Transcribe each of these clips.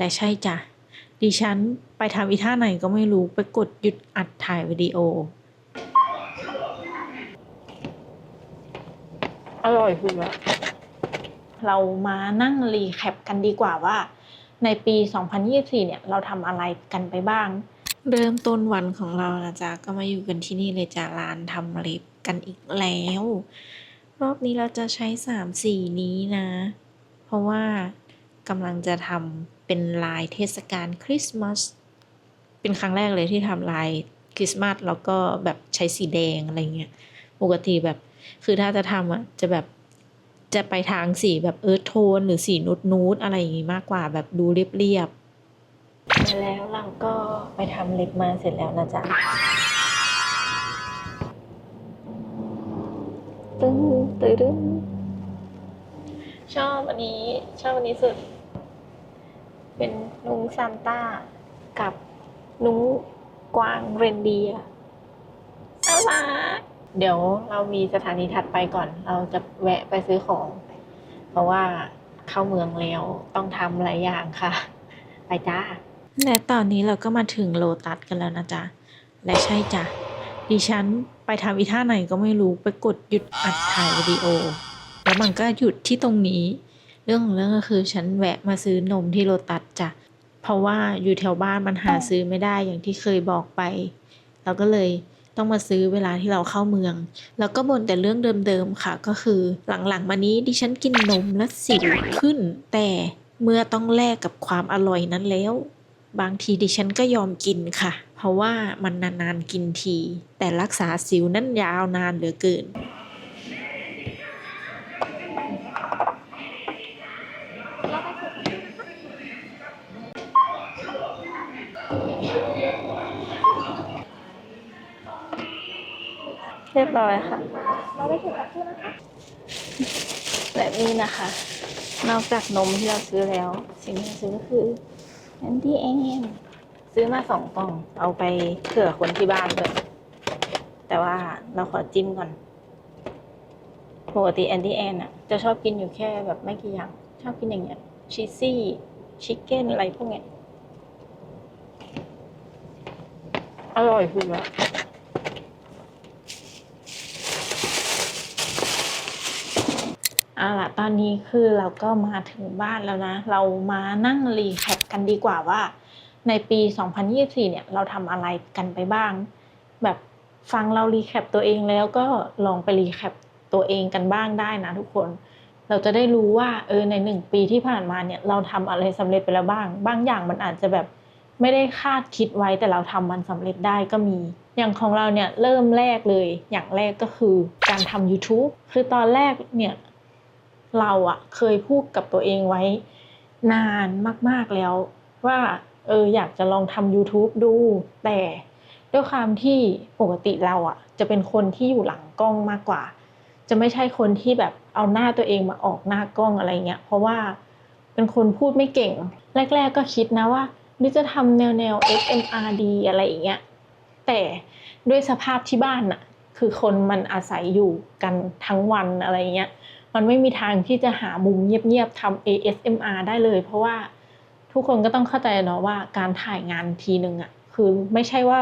แต่ใช่จ้ะ ดิฉันไปทำอีท่าไหนก็ไม่รู้ไปกดหยุดอัดถ่ายวิดีโอ อร่อยคือแบบเรามานั่งรีแคปกันดีกว่าว่า ในปี 2024 เนี่ย เราทำอะไรกันไปบ้าง เริ่มต้นวันของเรานะจ๊ะ ก็มาอยู่กันที่นี่เลยจ้ะร้านทำเล็บกันอีกแล้ว รอบนี้เราจะใช้สามสีนี้นะ เพราะว่ากำลังจะทำ เป็นลายเทศกาลคริสต์มาสเป็นครั้งแรกเลยที่ทำลายคริสต์มาสแล้วก็แบบใช้สีแดงอะไรเงี้ยปกติแบบ คือถ้าจะทำอะจะแบบจะไปทางสีแบบเอิร์ธโทน หรือสีนูดนูดอะไรอย่างงี้มากกว่าแบบดูเรียบๆแล้วเราก็ไปทำเล็บมาเสร็จแล้วนะจ๊ะตึ้งตึ้งชอบอันนี้ ชอบอันนี้สุด เป็นนุ้งซานต้ากับนุ้งกวางเรนเดียน่ารักเดี๋ยวเรามีสถานีถัดไปก่อน เราจะแวะไปซื้อของ เพราะว่าเข้าเมืองแล้วต้องทำหลายอย่างค่ะ ไปจ้า และตอนนี้เราก็มาถึงโลตัสกันแล้วนะจ๊ะ และใช่จ้ะ ดิฉันไปทำอีท่าไหนก็ไม่รู้ไปกดหยุดอัดถ่ายวิดีโอ แล้วมันก็หยุดที่ตรงนี้ รื่องของเรื่องก็คือฉันแวะมาซื้อนมที่โลตัสจ้ะเพราะว่าอยู่แถวบ้านมันหาซื้อไม่ได้อย่างที่เคยบอกไป เราก็เลยต้องมาซื้อเวลาที่เราเข้าเมือง แล้วก็บ่นแต่เรื่องเดิมๆค่ะ ก็คือหลังๆมานี้ดิฉันกินนมและสิวขึ้น แต่เมื่อต้องแลกกับความอร่อยนั้นแล้ว บางทีดิฉันก็ยอมกินค่ะ เพราะว่ามันนานๆกินที แต่รักษาสิวนั่นยาวนานเหลือเกิน รียบร้อยค่ะเราได้ถึงกับคู่นะคะและนี่นะคะ นอกจากนมที่เราซื้อแล้ว สิ่งที่เราซื้อก็คือแอนตี้แอนซื้อมาสองกล่อง เอาไปเผื่อคนที่บ้านด้วยแต่ว่าเราขอจิ้มก่อนปกติแอนตี้แอนอะจะชอบกินอยู่แค่แบบไม่กี่อย่าง ชอบกินอย่างเงี้ยชีสซี่ชิคเก้นอะไรพวกเนี้ยอร่อยคือแบบ เอาล่ะตอนนี้คือเราก็มาถึงบ้านแล้วนะ เรามานั่งรีแคปกันดีกว่าว่า ในปี 2024 เนี่ยเราทำอะไรกันไปบ้าง แบบฟังเรารีแคปตัวเองแล้วก็ลองไปรีแคปตัวเองกันบ้างได้นะทุกคน เราจะได้รู้ว่าเออในหนึ่งปีที่ผ่านมาเนี่ยเราทำอะไรสำเร็จไปแล้วบ้าง บางอย่างมันอาจจะแบบไม่ได้คาดคิดไว้แต่เราทำมันสำเร็จได้ก็มี อย่างของเราเนี่ยเริ่มแรกเลยอย่างแรกก็คือการทำ YouTube คือตอนแรกเนี่ย เราอะเคยพูดกับตัวเองไว้นานมาก ๆแล้วว่าเอออยากจะลองทำ YouTube ดู แต่ด้วยความที่ปกติเราอะจะเป็นคนที่อยู่หลังกล้องมากกว่า จะไม่ใช่คนที่แบบเอาหน้าตัวเองมาออกหน้ากล้องอะไรเงี้ยเพราะว่าเป็นคนพูดไม่เก่ง แรก ๆ ก็คิดนะว่านี่จะทำแนวแนว SMR ดีอะไรอย่างเงี้ยแต่ด้วยสภาพที่บ้านอะคือคนมันอาศัยอยู่กันทั้งวันอะไรเงี้ย มันไม่มีทางที่จะหามุมเงียบๆทำ ASMR ได้เลย เพราะว่าทุกคนก็ต้องเข้าใจเนาะว่าการถ่ายงานทีหนึ่งอะคือไม่ใช่ว่า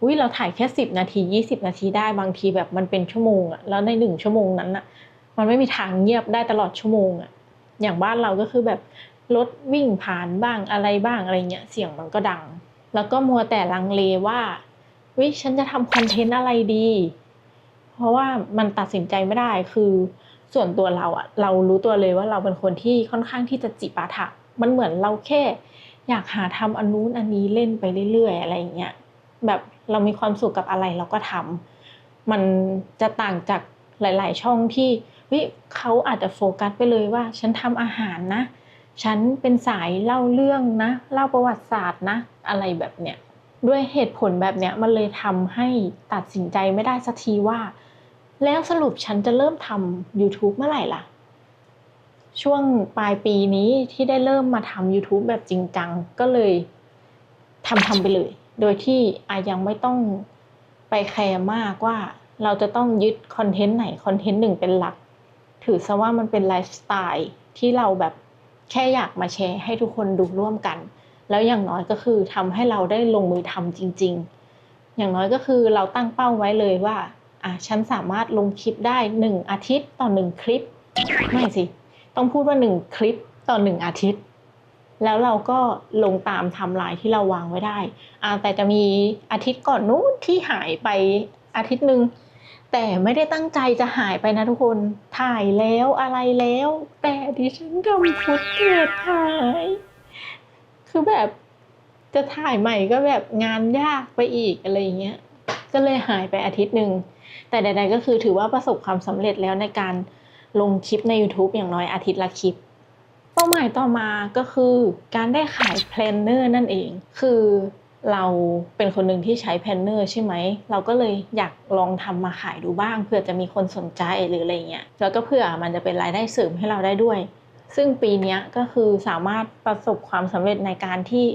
อุ้ยเราถ่ายแค่สิบนาทียี่สิบนาทีได้บางทีแบบมันเป็นชั่วโมงอะแล้วในหนึ่งชั่วโมงนั้นอะมันไม่มีทางเงียบได้ตลอดชั่วโมงอะอย่างบ้านเราก็คือแบบรถวิ่งผ่านบ้างอะไรบ้างอะไรเงี้ยเสียงมันก็ดัง แล้วก็มัวแต่ลังเลว่าวิฉันจะทำคอนเทนต์อะไรดี เพราะว่ามันตัดสินใจไม่ได้คือ ส่วนตัวเราอะเรารู้ตัวเลยว่าเราเป็นคนที่ค่อนข้างที่จะจิปาถะมันเหมือนเราแค่ อยากหาทำอันนู้นอันนี้เล่นไปเรื่อยๆอะไรอย่างเงี้ยแบบเรามีความสุขกับอะไรเราก็ทำมันจะต่างจากหลาย ๆ ช่องที่เฮ้ยเขาอาจจะโฟกัสไปเลยว่า ฉันทำอาหารนะ ฉันเป็นสายเล่าเรื่องนะเล่าประวัติศาสตร์นะ อะไรแบบเนี้ยด้วยเหตุผลแบบเนี้ยมันเลยทำให้ตัดสินใจไม่ได้สักทีว่า แล้วสรุปฉันจะเริ่มทำ YouTube เมื่อไหร่ล่ะ ช่วงปลายปีนี้ที่ได้เริ่มมาทำ YouTube แบบจริงจัง ก็เลยทำทำไปเลย โดยที่อายังไม่ต้องไปแคร์มากว่าเราจะต้องยึดคอนเทนต์ไหนคอนเทนต์หนึ่งเป็นหลัก ถือซะว่ามันเป็นไลฟ์สไตล์ที่เราแบบแค่อยากมาแชร์ให้ทุกคนดูร่วมกัน แล้วอย่างน้อยก็คือทำให้เราได้ลงมือทำจริง ๆ อย่างน้อยก็คือเราตั้งเป้าไว้เลยว่า อะฉันสามารถลงคลิปได้หนึ่งอาทิตย์ต่อหนึ่งคลิป ไม่สิ ต้องพูดว่าหนึ่งคลิปต่อหนึ่งอาทิตย์ แล้วเราก็ลงตามทม์ไลน์ที่เราวางไว้ได้อ่าแต่จะมีอาทิตย์ก่อนนู้นที่หายไปอาทิตย์หนึ่งแต่ไม่ได้ตั้งใจจะหายไปนะทุกคน ถ่ายแล้วอะไรแล้ว แต่ดิฉันทำฟุตเทจหาย คือแบบจะถ่ายใหม่ก็แบบงานยากไปอีกอะไรอย่างเงี้ย ก็เลยหายไปอาทิตย์หนึ่ง แต่ใด ๆ ก็คือถือว่าประสบความสำเร็จแล้วในการลงคลิปใน YouTube อย่างน้อยอาทิตย์ละคลิป เป้าหมายต่อมาก็คือการได้ขายแพลนเนอร์นั่นเอง คือเราเป็นคนหนึ่งที่ใช้แพลนเนอร์ใช่ไหม เราก็เลยอยากลองทำมาขายดูบ้างเผื่อจะมีคนสนใจหรืออะไรเงี้ย แล้วก็เผื่อมันจะเป็นรายได้เสริมให้เราได้ด้วย ซึ่งปีนี้ก็คือสามารถประสบความสำเร็จในการที่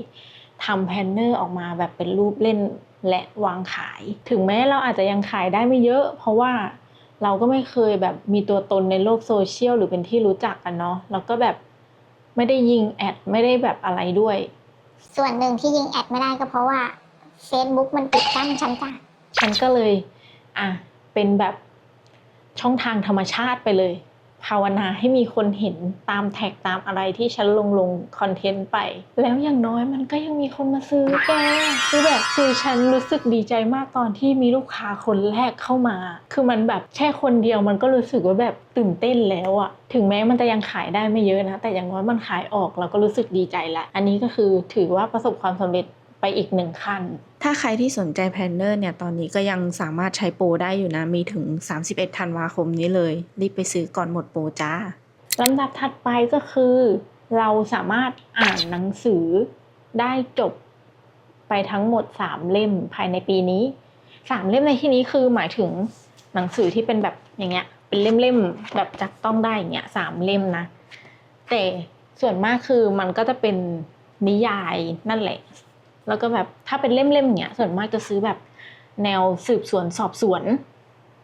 ทำแพลนเนอร์ออกมาแบบเป็นรูปเล่น และวางขาย ถึงแม้เราอาจจะยังขายได้ไม่เยอะ เพราะว่าเราก็ไม่เคยแบบมีตัวตนในโลกโซเชียลหรือเป็นที่รู้จักกันเนาะแล้วก็แบบไม่ได้ยิงแอดไม่ได้แบบอะไรด้วย ส่วนหนึ่งที่ยิงแอดไม่ได้ก็เพราะว่า Facebook มันปิดกั้นฉันจ้ะฉันก็เลย อะเป็นแบบช่องทางธรรมชาติไปเลย ภาวนาให้มีคนเห็นตามแท็กตามอะไรที่ฉันลงลงคอนเทนต์ไป แล้วอย่างน้อยมันก็ยังมีคนมาซื้อแกคือแบบคือฉันรู้สึกดีใจมากตอนที่มีลูกค้าคนแรกเข้ามา คือมันแบบแค่คนเดียวมันก็รู้สึกว่าแบบตื่นเต้นแล้วอะถึงแม้มันจะยังขายได้ไม่เยอะนะ แต่อย่างน้อยมันขายออกเราก็รู้สึกดีใจละ อันนี้ก็คือถือว่าประสบความสำเร็จ ไปอีกหนึ่งขั้น ถ้าใครที่สนใจแพลนเนอร์เนี่ย ตอนนี้ก็ยังสามารถใช้โปรได้อยู่นะ มีถึง 31 ธันวาคมนี้เลย รีบไปซื้อก่อนหมดโปรจ้าลำดับถัดไปก็คือ เราสามารถอ่านหนังสือได้จบไปทั้งหมดสามเล่มภายในปีนี้สามเล่มในที่นี้คือหมายถึงหนังสือที่เป็นแบบอย่างเงี้ย เป็นเล่มๆแบบจับต้องได้อย่างเงี้ยสามเล่มนะ แต่ส่วนมากคือมันก็จะเป็นนิยายนั่นแหละ แล้วก็แบบถ้าเป็นเล่มๆอย่างเงี้ยส่วนมากจะซื้อแบบแนวสืบสวนสอบสวน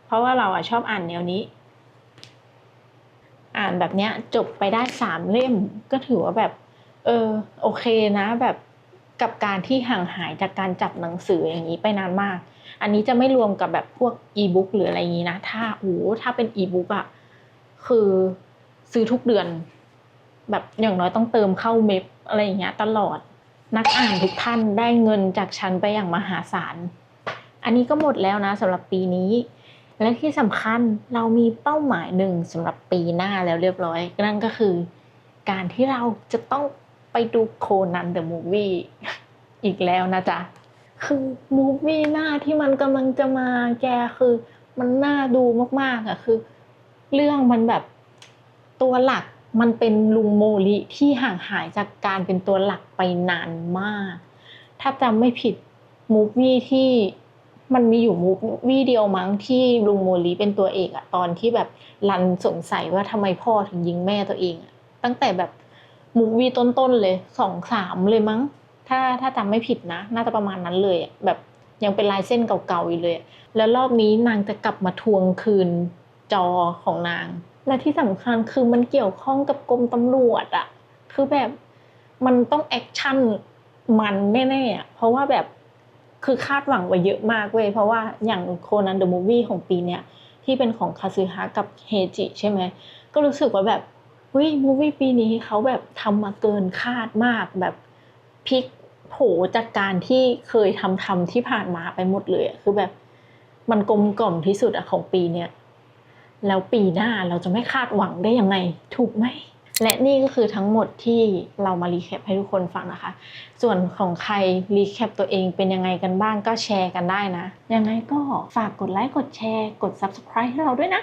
เพราะว่าเราอะชอบอ่านแนวนี้ อ่านแบบเนี้ยจบไปได้สามเล่มก็ถือว่าแบบ เออโอเคนะแบบกับการที่ห่างหายจากการจับหนังสืออย่างนี้ไปนานมาก อันนี้จะไม่รวมกับแบบพวกอีบุ๊กหรืออะไรอย่างนี้นะ ถ้าโอ้ถ้าเป็นอีบุ๊กอะคือซื้อทุกเดือน แบบอย่างน้อยต้องเติมเข้าเมฟอะไรอย่างเงี้ยตลอด นักอ่านทุกท่านได้เงินจากฉันไปอย่างมหาศาล อันนี้ก็หมดแล้วนะสำหรับปีนี้ และที่สำคัญเรามีเป้าหมายหนึ่งสำหรับปีหน้าแล้วเรียบร้อย นั่นก็คือ การที่เราจะต้องไปดูโคนันเดอะมูฟวี่อีกแล้วนะจ๊ะ คือมูฟวี่หน้าที่มันกำลังจะมาแกคือมันน่าดูมากๆอะคือ เรื่องมันแบบตัวหลัก มันเป็นลุงโมลิที่ห่างหายจากการเป็นตัวหลักไปนานมาก ถ้าจำไม่ผิดมูฟวี่ที่มันมีอยู่มูฟวี่เดียวมั้งที่ลุงโมลีเป็นตัวเอกอะตอนที่แบบรันสงสัยว่าทำไมพ่อถึงยิงแม่ตัวเองอะตั้งแต่แบบมูฟวี่ต้นๆเลยสองสามเลยมั้ง ถ้าถ้าจำไม่ผิดนะ น่าจะประมาณนั้นเลยอะแบบยังเป็นลายเส้นเก่าๆอยู่เลย แล้วรอบนี้นางจะกลับมาทวงคืนจอของนาง และที่สำคัญคือมันเกี่ยวข้องกับกรมตำรวจอะคือแบบมันต้องแอคชั่นมันแน่ๆเพราะว่าแบบคือคาดหวังไว้เยอะมากเว้ยเพราะว่าอย่างโคนันเดอะมูฟวี่ของปีเนี้ยที่เป็นของคาซึฮะกับเฮจิใช่ไหมก็รู้สึกว่าแบบเฮ้ยมูฟวี่ปีนี้เขาแบบทำมาเกินคาดมากแบบพลิกโผจากการที่เคยทำทำที่ผ่านมาไปหมดเลยคือแบบมันกลมกล่อมที่สุดอะของปีเนี้ย แล้วปีหน้าเราจะไม่คาดหวังได้ยังไง ถูกไหม และนี่ก็คือทั้งหมดที่เรามารีแคปให้ทุกคนฟังนะคะ ส่วนของใครรีแคปตัวเองเป็นยังไงกันบ้างก็แชร์กันได้นะ ยังไงก็ฝากกดไลค์กดแชร์ กด Subscribe ให้เราด้วยนะ